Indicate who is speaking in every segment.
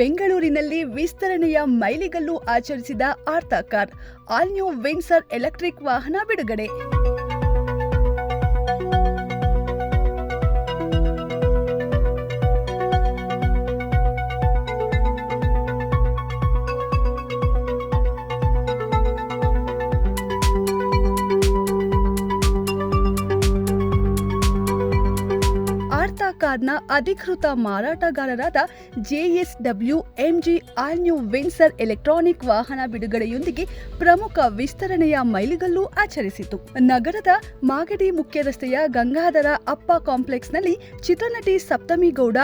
Speaker 1: ಬೆಂಗಳೂರಿನಲ್ಲಿ ವಿಸ್ತರಣೆಯ ಮೈಲಿಗಲ್ಲು ಆಚರಿಸಿದ Artha car all new Windsor electric ವಾಹನ ಬಿಡುಗಡೆ. ಕಾರ್ನ ಅಧಿಕೃತ ಮಾರಾಟಗಾರರಾದ JSW MG all new Windsor electronic ವಾಹನ ಬಿಡುಗಡೆಯೊಂದಿಗೆ ಪ್ರಮುಖ ವಿಸ್ತರಣೆಯ ಮೈಲಿಗಲ್ಲು ಆಚರಿಸಿತು. ನಗರದ ಮಾಗಡಿ ಮುಖ್ಯ ರಸ್ತೆಯ ಗಂಗಾಧರ ಅಪ್ಪ ಕಾಂಪ್ಲೆಕ್ಸ್ನಲ್ಲಿ ಚಿತ್ರನಟಿ ಸಪ್ತಮಿ ಗೌಡ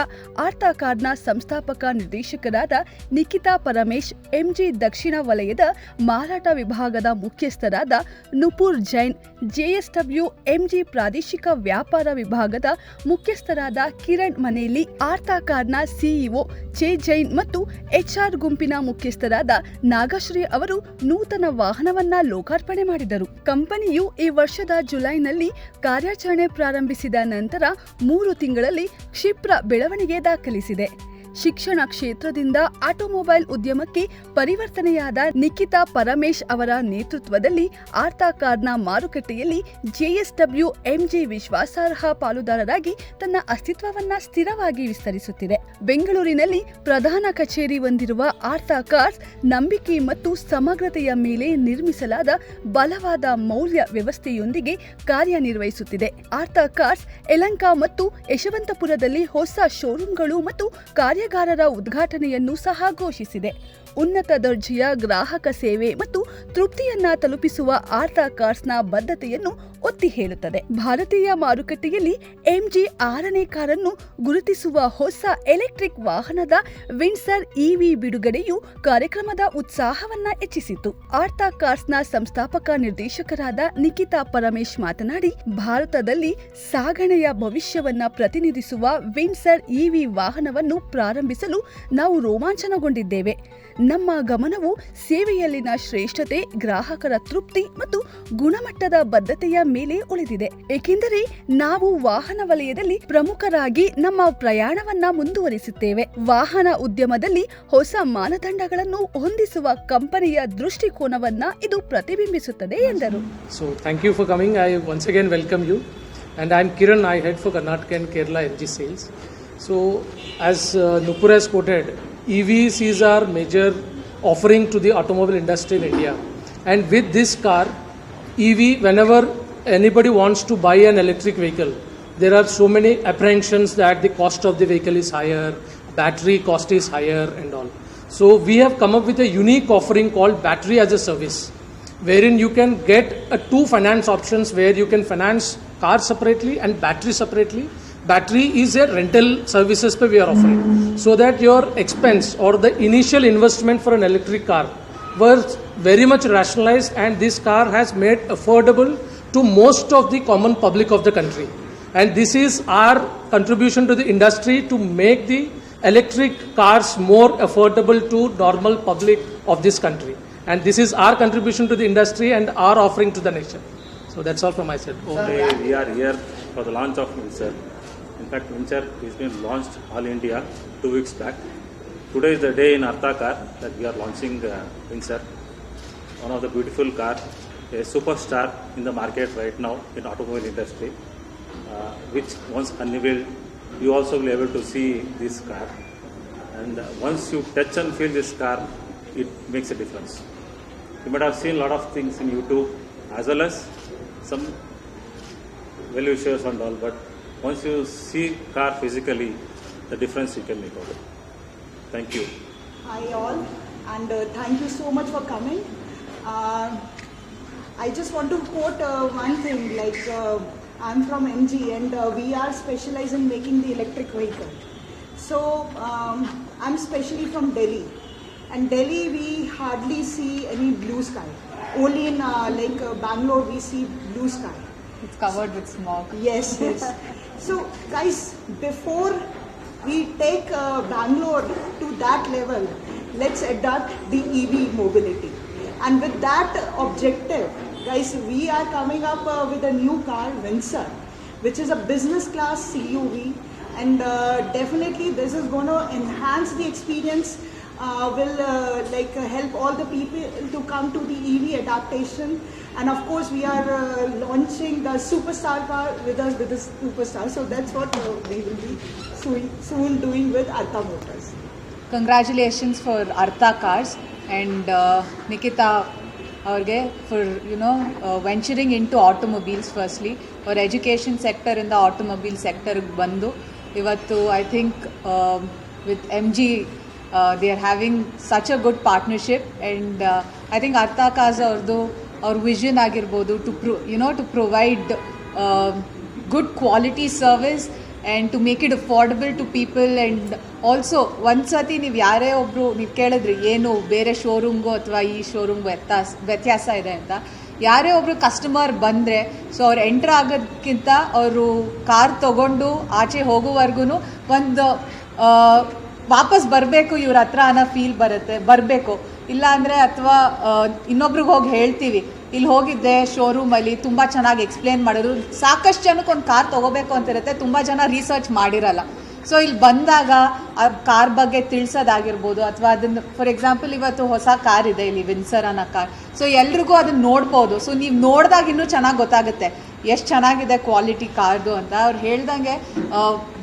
Speaker 1: ಆರ್ತಾ ಕಾರ್ನ ಸಂಸ್ಥಾಪಕ ನಿರ್ದೇಶಕರಾದ ನಿಖಿತಾ ಪರಮೇಶ್, ಎಂಜಿ ದಕ್ಷಿಣ ವಲಯದ ಮಾರಾಟ ವಿಭಾಗದ ಮುಖ್ಯಸ್ಥರಾದ ನುಪುರ್ ಜೈನ್, ಜೆಎಸ್ಡಬ್ಲ್ಯೂ ಎಂಜಿ ಪ್ರಾದೇಶಿಕ ವ್ಯಾಪಾರ ವಿಭಾಗದ ಮುಖ್ಯಸ್ಥರಾದ ಕಿರಣ್ ಮನೆಯಲ್ಲಿ ಆರ್ತಾ ಕಾರ್ನ ಸಿಇಒ ಚೇ ಜೈನ್ ಮತ್ತು ಎಚ್ಆರ್ ಗುಂಪಿನ ಮುಖ್ಯಸ್ಥರಾದ ನಾಗಶ್ರೀ ಅವರು ನೂತನ ವಾಹನವನ್ನ ಲೋಕಾರ್ಪಣೆ ಮಾಡಿದರು. ಕಂಪನಿಯು ಈ ವರ್ಷದ ಜುಲೈನಲ್ಲಿ ಕಾರ್ಯಾಚರಣೆ ಪ್ರಾರಂಭಿಸಿದ ನಂತರ ಮೂರು ತಿಂಗಳಲ್ಲಿ ಕ್ಷಿಪ್ರ ಬೆಳವಣಿಗೆ ದಾಖಲಿಸಿದೆ. ಶಿಕ್ಷಣ ಕ್ಷೇತ್ರದಿಂದ ಆಟೋಮೊಬೈಲ್ ಉದ್ಯಮಕ್ಕೆ ಪರಿವರ್ತನೆಯಾದ ನಿಖಿತಾ ಪರಮೇಶ್ ಅವರ ನೇತೃತ್ವದಲ್ಲಿ ಆರ್ತಾ ಕಾರ್ನ ಮಾರುಕಟ್ಟೆಯಲ್ಲಿ ಜೆಎಸ್ಡಬ್ಲ್ಯೂ ಎಂಜಿ ವಿಶ್ವಾಸಾರ್ಹ ಪಾಲುದಾರರಾಗಿ ತನ್ನ ಅಸ್ತಿತ್ವವನ್ನ ಸ್ಥಿರವಾಗಿ ವಿಸ್ತರಿಸುತ್ತಿದೆ. ಬೆಂಗಳೂರಿನಲ್ಲಿ ಪ್ರಧಾನ ಕಚೇರಿ ಹೊಂದಿರುವ ಆರ್ತಾ ಕಾರ್ಸ್ ನಂಬಿಕೆ ಮತ್ತು ಸಮಗ್ರತೆಯ ಮೇಲೆ ನಿರ್ಮಿಸಲಾದ ಬಲವಾದ ಮೌಲ್ಯ ವ್ಯವಸ್ಥೆಯೊಂದಿಗೆ ಕಾರ್ಯನಿರ್ವಹಿಸುತ್ತಿದೆ. ಆರ್ತಾ ಕಾರ್ಸ್ ಯಲಂಕ ಮತ್ತು ಯಶವಂತಪುರದಲ್ಲಿ ಹೊಸ ಶೋರೂಮ್ಗಳು ಮತ್ತು ಕಾರ್ಯಾಗಾರರ ಉದ್ಘಾಟನೆಯನ್ನು ಸಹ ಘೋಷಿಸಿದೆ. ಉನ್ನತ ದರ್ಜೆಯ ಗ್ರಾಹಕ ಸೇವೆ ಮತ್ತು ತೃಪ್ತಿಯನ್ನ ತಲುಪಿಸುವ ಆರ್ತಾ ಕಾರ್ಸ್ನ ಬದ್ಧತೆಯನ್ನು ಒತ್ತಿ ಹೇಳುತ್ತದೆ. ಭಾರತೀಯ ಮಾರುಕಟ್ಟೆಯಲ್ಲಿ ಎಂಜಿ ಆರನೇ ಕಾರನ್ನು ಗುರುತಿಸುವ ಹೊಸ ಎಲೆಕ್ಟ್ರಿಕ್ ವಾಹನದ ವಿನ್ಸರ್ ಇವಿ ಬಿಡುಗಡೆಯು ಕಾರ್ಯಕ್ರಮದ ಉತ್ಸಾಹವನ್ನ ಹೆಚ್ಚಿಸಿತು. ಆರ್ತಾ ಕಾರ್ಸ್ನ ಸಂಸ್ಥಾಪಕ ನಿರ್ದೇಶಕರಾದ ನಿಖಿತಾ ಪರಮೇಶ್ ಮಾತನಾಡಿ, ಭಾರತದಲ್ಲಿ ಸಾಗಣೆಯ ಭವಿಷ್ಯವನ್ನ ಪ್ರತಿನಿಧಿಸುವ ವಿನ್ಸರ್ ಇವಿ ವಾಹನವನ್ನು ಪ್ರಾರಂಭಿಸಲು ನಾವು ರೋಮಾಂಚನಗೊಂಡಿದ್ದೇವೆ. ನಮ್ಮ ಗಮನವು ಸೇವೆಯಲ್ಲಿನ ಶ್ರೇಷ್ಠತೆ ಗ್ರಾಹಕರ ತೃಪ್ತಿ ಮತ್ತು ಗುಣಮಟ್ಟದ ಬದ್ಧತೆಯ ಮೇಲೆ ಉಳಿದಿದೆ. ಏಕೆಂದರೆ ನಾವು ವಾಹನ ವಲಯದಲ್ಲಿ ಪ್ರಮುಖರಾಗಿ ನಮ್ಮ ಪ್ರಯಾಣವನ್ನ ಮುಂದುವರಿಸುತ್ತೇವೆ. ವಾಹನ ಉದ್ಯಮದಲ್ಲಿ ಹೊಸ ಮಾನದಂಡಗಳನ್ನು ಹೊಂದಿಸುವ ಕಂಪನಿಯ ದೃಷ್ಟಿಕೋನವನ್ನ ಇದು ಪ್ರತಿಬಿಂಬಿಸುತ್ತದೆ ಎಂದರು.
Speaker 2: So thank you for coming I I once welcome you and I am Kiran, I head for Karnataka and Kerala G sales. So as uh, Nupur has quoted, EVs our major offering to the automobile industry in India. And with this car, EV, whenever anybody wants to buy an electric vehicle, there are so many apprehensions that the cost of the vehicle is higher, battery cost is higher, and all. So we have come up with a unique offering called battery as a service wherein you can get a two finance options where you can finance car separately and battery separately battery is a rental services we are offering so that your expense or the initial investment for an electric car was very much rationalized and this car has made affordable to most of the common public of the country and this is our contribution to the industry to make the electric cars more affordable to normal public of this country and this is our contribution to the industry and our offering to the nation so that's all from my side.
Speaker 3: Today we are here for the launch of Windsor. In fact, Windsor has been launched all India two weeks back. Today is the day in Artha car that we are launching uh, Windsor. One of the beautiful car, a superstar in the market right now in automobile industry, uh, which once unveiled, you also will be able to see this car. And uh, once you touch and feel this car, it makes a difference. You might have seen a lot of things in YouTube as well as some well wishers and all, but once you see car physically, the difference you can make out. Thank you.
Speaker 4: Hi all, and uh, thank you so much for coming. Uh, I just want to quote uh, one thing. Like uh, I'm from MG, and uh, we are specialized in making the electric vehicle. So um, I'm specially from Delhi, and Delhi we hardly see any blue sky. Only in uh, like Bangalore we see blue sky.
Speaker 5: It's covered with smog.
Speaker 4: Yes, yes. so, guys, before we take uh, Bangalore to that level, let's adopt the EV mobility. And with that objective, guys, we are coming up uh, with a new car, Windsor, which is a business class CUV and uh, definitely this is going to enhance the experience Uh, will uh, like uh, help all the people to come to the EV adaptation, and of course we are uh, launching the superstar car with us with the superstar. So that's what uh, we will be soon, soon doing with Arta Motors.
Speaker 5: Congratulations for Artha Cars and uh, Nikita ಅವ್ರಿಗೆ for you know venturing into automobiles firstly ಅವ್ರ education ಸೆಕ್ಟರಿಂದ automobile ಸೆಕ್ಟರ್ಗೆ ಬಂದು ಇವತ್ತು I think with M G they are having such a good partnership and I think Artha cars ಅವ್ರದ್ದು ಅವ್ರ vision ಆಗಿರ್ಬೋದು to pro you know to provide good quality service and to make it affordable to people and also ಒಂದು ಸತಿ ನೀವು ಯಾರೇ ಒಬ್ಬರು ನೀವು ಕೇಳಿದ್ರಿ ಏನು ಬೇರೆ ಶೋರೂಮ್ಗೂ ಅಥವಾ ಈ ಶೋರೂಮ್ಗೂ ವ್ಯತ್ಯಾಸ ವ್ಯತ್ಯಾಸ ಇದೆ ಅಂತ ಯಾರೇ ಒಬ್ಬರು ಕಸ್ಟಮರ್ ಬಂದರೆ ಸೊ ಅವ್ರು ಎಂಟ್ರ್ ಆಗೋದಕ್ಕಿಂತ ಅವರು ಕಾರ್ ತಗೊಂಡು ಆಚೆ ಹೋಗೋವರೆಗೂ ಒಂದು ವಾಪಸ್ ಬರಬೇಕು ಇವ್ರ ಹತ್ರ ಅನ್ನೋ ಫೀಲ್ ಬರುತ್ತೆ, ಬರಬೇಕು. ಇಲ್ಲ ಅಂದರೆ ಅಥವಾ ಇನ್ನೊಬ್ರಿಗೆ ಹೋಗಿ ಹೇಳ್ತೀವಿ. ಇಲ್ಲಿ ಹೋಗಿದ್ದೆ ಶೋರೂಮಲ್ಲಿ ತುಂಬ ಚೆನ್ನಾಗಿ ಎಕ್ಸ್ಪ್ಲೇನ್ ಮಾಡಿದ್ರು. ಸಾಕಷ್ಟು ಜನಕ್ಕೆ ಒಂದು ಕಾರ್ ತೊಗೋಬೇಕು ಅಂತಿರುತ್ತೆ, ತುಂಬ ಜನ ರಿಸರ್ಚ್ ಮಾಡಿರಲ್ಲ. ಸೊ ಇಲ್ಲಿ ಬಂದಾಗ ಆ ಕಾರ್ ಬಗ್ಗೆ ತಿಳಿಸೋದಾಗಿರ್ಬೋದು ಅಥವಾ ಅದನ್ನು ಫಾರ್ ಎಕ್ಸಾಂಪಲ್ ಇವತ್ತು ಹೊಸ ಕಾರ್ ಇದೆ, ಇಲ್ಲಿ ವಿನ್ಸರ್ ಅನ್ನೋ ಕಾರ್ ಸೊ ಎಲ್ರಿಗೂ ಅದನ್ನ ನೋಡ್ಬೋದು. ಸೊ ನೀವು ನೋಡಿದಾಗ ಇನ್ನೂ ಚೆನ್ನಾಗಿ ಗೊತ್ತಾಗುತ್ತೆ ಎಷ್ಟು ಚೆನ್ನಾಗಿದೆ ಕ್ವಾಲಿಟಿ ಕಾರ್ದು ಅಂತ. ಅವ್ರು ಹೇಳ್ದಂಗೆ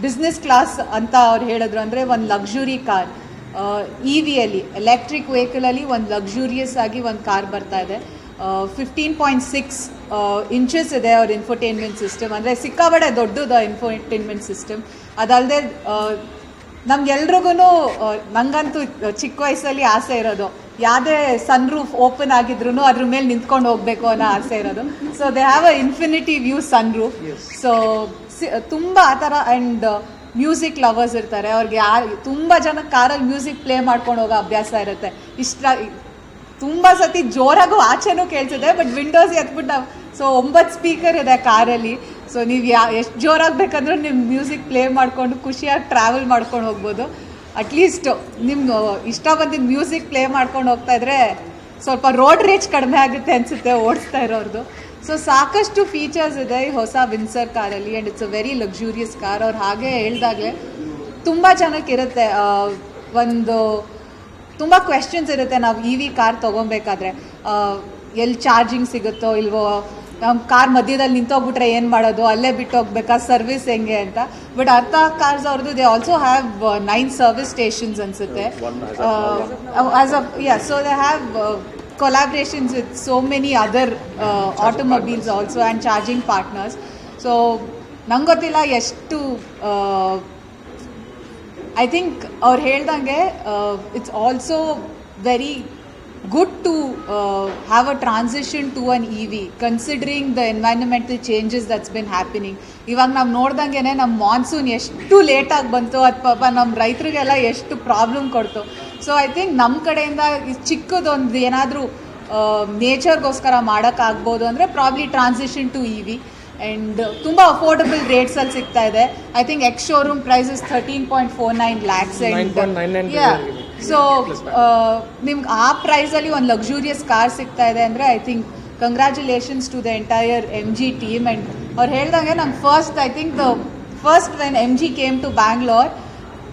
Speaker 5: ಬಿಸ್ನೆಸ್ ಕ್ಲಾಸ್ ಅಂತ ಅವ್ರು ಹೇಳಿದ್ರು ಅಂದರೆ ಒಂದು ಲಕ್ಸುರಿ ಕಾರ್ ಇ ವಿಯಲ್ಲಿ ಎಲೆಕ್ಟ್ರಿಕ್ ವೆಹಿಕಲಲ್ಲಿ ಒಂದು ಲಕ್ಸುರಿಯಸ್ ಆಗಿ ಒಂದು ಕಾರ್ ಬರ್ತಾ ಇದೆ. ಫಿಫ್ಟೀನ್ ಪಾಯಿಂಟ್ ಸಿಕ್ಸ್ ಇಂಚಸ್ ಇದೆ ಅವ್ರ ಇನ್ಫೋಟೈನ್ಮೆಂಟ್ ಸಿಸ್ಟಮ್ ಅಂದರೆ ಸಿಕ್ಕಾಬಡೆ ದೊಡ್ಡದು ಇನ್ಫೋಟೈನ್ಮೆಂಟ್ ಸಿಸ್ಟಮ್ ಅದಲ್ಲದೆ ನಮ್ಗೆಲ್ರಿಗೂ ನಂಗಂತೂ ಚಿಕ್ಕ ವಯಸ್ಸಲ್ಲಿ ಆಸೆ ಇರೋದು. ಯಾವುದೇ ಸನ್ ರೂಫ್ ಓಪನ್ ಆಗಿದ್ರು ಅದ್ರ ಮೇಲೆ ನಿಂತ್ಕೊಂಡು ಹೋಗ್ಬೇಕು ಅನ್ನೋ ಆಸೆ ಇರೋದು. So they have a infinity view sunroof so ತುಂಬ ಆ ಥರ ಆ್ಯಂಡ್ ಮ್ಯೂಸಿಕ್ ಲವರ್ಸ್ ಇರ್ತಾರೆ. ಅವ್ರಿಗೆ ಯಾರು ತುಂಬ ಜನ ಕಾರಲ್ಲಿ ಮ್ಯೂಸಿಕ್ ಪ್ಲೇ ಮಾಡ್ಕೊಂಡು ಹೋಗೋ ಅಭ್ಯಾಸ ಇರುತ್ತೆ. ಇಷ್ಟ ತುಂಬ ಸತಿ ಜೋರಾಗೂ ಆಚೆನೂ ಕೇಳ್ತಿದೆ ಬಟ್ ವಿಂಡೋಸ್ ಎತ್ಬಿಟ್ಟು ಸೊ ಒಂಬತ್ತು ಸ್ಪೀಕರ್ ಇದೆ ಕಾರಲ್ಲಿ. ಸೊ ನೀವು ಯಾ, ಎಷ್ಟು ಜೋರಾಗಿ ಬೇಕಂದ್ರೂ ನಿಮ್ಮ ಮ್ಯೂಸಿಕ್ ಪ್ಲೇ ಮಾಡಿಕೊಂಡು, ಖುಷಿಯಾಗಿ ಟ್ರಾವೆಲ್ ಮಾಡ್ಕೊಂಡು ಹೋಗ್ಬೋದು. ಅಟ್ಲೀಸ್ಟ್ ನಿಮ್ಮ ಇಷ್ಟ ಬಂದಿದ್ದ ಮ್ಯೂಸಿಕ್ ಪ್ಲೇ ಮಾಡ್ಕೊಂಡು ಹೋಗ್ತಾ ಇದ್ರೆ ಸ್ವಲ್ಪ ರೋಡ್ ರೇಜ್ ಕಡಿಮೆ ಆಗುತ್ತೆ ಅನಿಸುತ್ತೆ ಓಡಿಸ್ತಾ ಇರೋರ್ದು. ಸೊ ಸಾಕಷ್ಟು ಫೀಚರ್ಸ್ ಇದೆ ಈ ಹೊಸ ವಿನ್ಸರ್ ಕಾರಲ್ಲಿ and it's a very luxurious car ಅವ್ರು ಹಾಗೆ ಹೇಳ್ದಾಗಲೇ ತುಂಬ ಚೆನ್ನಾಗಿರುತ್ತೆ ಒಂದು ತುಂಬ ಕ್ವೆಶನ್ಸ್ ಇರುತ್ತೆ. ನಾವು ಇ ವಿ ಕಾರ್ ತೊಗೊಬೇಕಾದ್ರೆ. ಎಲ್ಲಿ ಚಾರ್ಜಿಂಗ್ ಸಿಗುತ್ತೋ ಇಲ್ವೋ ನಮ್ಮ ಕಾರ್ ಮಧ್ಯದಲ್ಲಿ ನಿಂತೋಗ್ಬಿಟ್ರೆ ಏನು ಮಾಡೋದು? ಅಲ್ಲೇ ಬಿಟ್ಟು ಹೋಗ್ಬೇಕಾ ಸರ್ವಿಸ್ ಹೆಂಗೆ ಅಂತ. ಬಟ್ ಅರ್ಥ ಕಾರ್ಸ್ ಅವ್ರದ್ದು they also have nine service stations ಅನಿಸುತ್ತೆ.
Speaker 3: As
Speaker 5: a yeah so they have collaborations with so many other automobiles also and charging partners so ನಂಗೆ ಗೊತ್ತಿಲ್ಲ ಎಷ್ಟು ಐ ಥಿಂಕ್ ಅವ್ರು ಹೇಳ್ದಂಗೆ it's also very good to have a transition to an E V considering the environmental changes that's been happening ಇವಾಗ ನಾವು ನೋಡ್ದಂಗೆ ನಮ್ಮ monsoon ಎಷ್ಟು ಲೇಟಾಗಿ ಬಂತು, ಅದು ಪಾಪ ನಮ್ಮ ರೈತರಿಗೆಲ್ಲ ಎಷ್ಟು ಪ್ರಾಬ್ಲಮ್ ಕೊಡ್ತು. ಸೊ ಐ ಥಿಂಕ್ ನಮ್ಮ ಕಡೆಯಿಂದ ಚಿಕ್ಕದೊಂದು ಏನಾದರೂ ನೇಚರ್ಗೋಸ್ಕರ ಮಾಡೋಕ್ಕಾಗ್ಬೋದು ಅಂದರೆ probably transition to E V and ತುಂಬ ಅಫೋರ್ಡಬಲ್ ರೇಟ್ಸಲ್ಲಿ ಸಿಗ್ತಾ ಇದೆ. I think ex showroom price is thirteen point four nine lakhs
Speaker 2: 9.99
Speaker 5: yeah
Speaker 2: billion.
Speaker 5: So ನಿಮ್ಗೆ ಆ ಪ್ರೈಸಲ್ಲಿ ಒಂದು ಲಕ್ಸುರಿಯಸ್ ಕಾರ್ ಸಿಗ್ತಾ ಇದೆ ಅಂದ್ರೆ I think congratulations to the entire M G team and ಅವ್ರು ಹೇಳ್ದಂಗೆ ನಂಗೆ first I think the first when M G came to Bangalore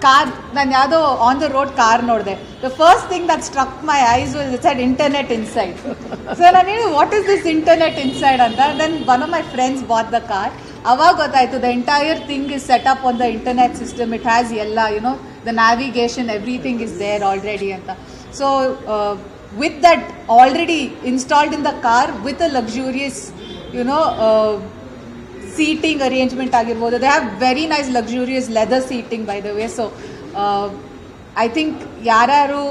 Speaker 5: car, ನಾನು ಯಾವುದೋ ಆನ್ ದ ರೋಡ್ ಕಾರ್ ನೋಡಿದೆ. The first thing that struck my eyes will it's internet inside so ನಾನು ಹೇಳಿ what is this internet inside ಅಂತ. Then one of my friends bought the car ಅವಾಗ ಗೊತ್ತಾಯಿತು the entire thing is set up on the internet system it has ಎಲ್ಲ you know the navigation everything is there already ಅಂತ. So with that already installed in the car with a luxurious you know seating arrangement ಆಗಿರ್ಬೋದು. They have very nice luxurious leather seating by the way so I think ಯಾರ್ಯಾರು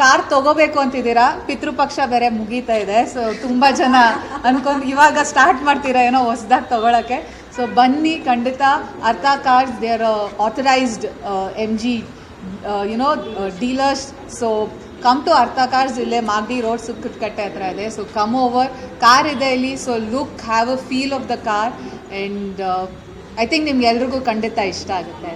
Speaker 5: car ತಗೋಬೇಕು ಅಂತಿದ್ದೀರಾ, ಪಿತೃಪಕ್ಷ ಬೇರೆ ಮುಗೀತಾ ಇದೆ. So ತುಂಬ ಜನ ಅನ್ಕೊಂಡು ಇವಾಗ ಸ್ಟಾರ್ಟ್ ಮಾಡ್ತೀರಾ ಏನೋ ಹೊಸ್ದಾಗಿ ತಗೊಳಕ್ಕೆ. ಸೊ ಬನ್ನಿ, ಖಂಡಿತ. Artha cars they are authorised M G you know dealers so come to Artha cars ಇಲ್ಲೇ ಮಾಗಡಿ ರೋಡ್ ಸುಕ್ಕುಟ್ಕಟ್ಟೆ ಹತ್ರ ಇದೆ. ಸೊ ಕಮ್ ಓವರ್ ಕಾರ್ ಇದೆ ಇಲ್ಲಿ. So look have a feel of the car and I think ನಿಮ್ಗೆಲ್ರಿಗೂ ಖಂಡಿತ ಇಷ್ಟ ಆಗುತ್ತೆ.